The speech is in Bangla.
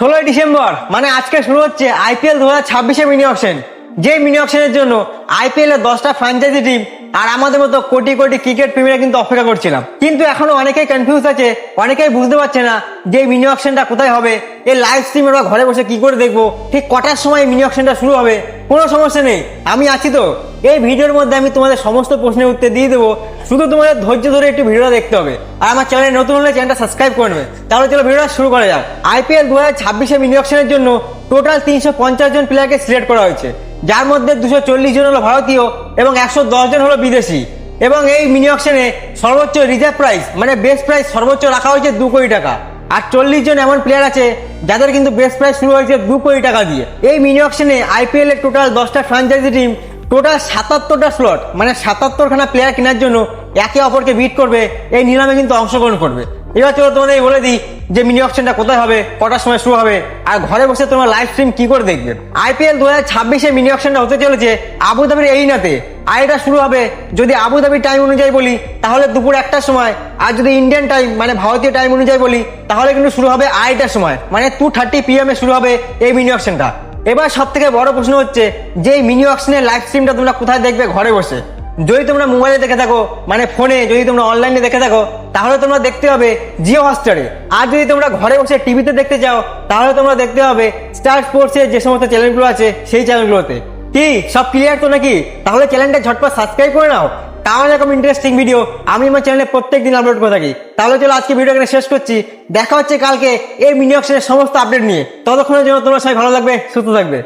ষোলোই ডিসেম্বর মানে আজকে শুরু হচ্ছে আইপিএল দু হাজার ছাব্বিশে মিনি অকশন যে মিনি অকশনের জন্য আইপিএল এর দশটা ফ্র্যাঞ্চাইজি টিম আর আমাদের মতো কোটি কোটি ক্রিকেট প্রেমীরা কিন্তু অপেক্ষা করছিলাম। কিন্তু এখনও অনেকেই কনফিউজ আছে, অনেকেই বুঝতে পারছে না যে মিনি অকশনটা কোথায় হবে, এই লাইভ স্ট্রিম ওরা ঘরে বসে কি করে দেখব, ঠিক কটার সময় মিনি অকশনটা শুরু হবে, কোনো সমস্যা নেই, আমি আছি তো। এই ভিডিওর মধ্যে আমি তোমাদের সমস্ত প্রশ্নের উত্তর দিয়ে দেবো। শুধু তোমাদের ধৈর্য ধরে একটু ভিডিওটা দেখতে হবে। আর আমার চ্যানেলে নতুন হলে চ্যানেলটা সাবস্ক্রাইব করে নেবে। তাহলে চলো ভিডিওটা শুরু করা যাক। আইপিএল দু হাজার ছাব্বিশে মিনিঅপশনের জন্য টোটাল তিনশো পঞ্চাশ জন প্লেয়ারকে সিলেক্ট করা হয়েছে। যার মধ্যে দুশো চল্লিশ জন হলো ভারতীয় এবং একশো দশ জন হলো বিদেশি। এবং এই মিনি অকশনে সর্বোচ্চ রিজার্ভ প্রাইস মানে বেস্ট প্রাইস সর্বোচ্চ রাখা হয়েছে দু কোটি টাকা। আর চল্লিশ জন এমন প্লেয়ার আছে যাদের কিন্তু বেস্ট প্রাইস শুরু হয়েছে দু কোটি টাকা দিয়ে। এই মিনি অকশনে আইপিএল এর টোটাল দশটা ফ্র্যাঞ্চাইজি টিম টোটাল সাতাত্তরটা স্লট মানে সাতাত্তরখানা প্লেয়ার কেনার জন্য একে অপরকে বিট করবে, এই নিলামে কিন্তু অংশগ্রহণ করবে। এবার চলো তোমাদের বলে দিই যে মিনি অপশনটা কোথায় হবে, কটার সময় শুরু হবে, আর ঘরে বসে তোমরা লাইভ স্ট্রিম কি করে দেখবে? আইপিএল দু হাজার ছাব্বিশে মিনি অপশনটা হতে চলেছে আবুধাবির এইনাতে। আর এটা শুরু হবে যদি আবুধাবির টাইম অনুযায়ী বলি, তাহলে দুপুর একটার সময়। আর যদি ইন্ডিয়ান টাইম মানে ভারতীয় টাইম অনুযায়ী বলি, তাহলে কিন্তু শুরু হবে আড়াইটার সময়। মানে টু থার্টি পিএম শুরু হবে এই মিনি অকশনটা এবার সব থেকে বড় প্রশ্ন হচ্ছে যে মিনি অকশনের লাইভ স্ট্রিমটা তোমরা কোথায় দেখবে ঘরে বসে? যদি তোমরা মোবাইলে দেখে থাকো মানে ফোনে যদি তোমরা অনলাইনে দেখে থাকো, তাহলে তোমরা দেখতে হবে জিও হটস্টারে আর যদি তোমরা ঘরে বসে টিভিতে দেখতে চাও, তাহলে তোমরা দেখতে হবে স্টার স্পোর্টসের যে সমস্ত চ্যানেলগুলো আছে, সেই চ্যানেলগুলোতে কি, সব ক্লিয়ার তো নাকি? তাহলে চ্যানেলটা ঝটপট সাবস্ক্রাইব করে নাও। তাহলে এরকম ইন্টারেস্টিং ভিডিও আমি আমার চ্যানেলে প্রত্যেক দিন আপলোড করে থাকি। তাহলে চলো আজকে ভিডিও এখানে শেষ করছি। দেখা হচ্ছে কালকে এই মিনি অপশনের সমস্ত আপডেট নিয়ে। ততক্ষণের জন্য তোমার সবাই ভালো লাগবে সুস্থ থাকবে।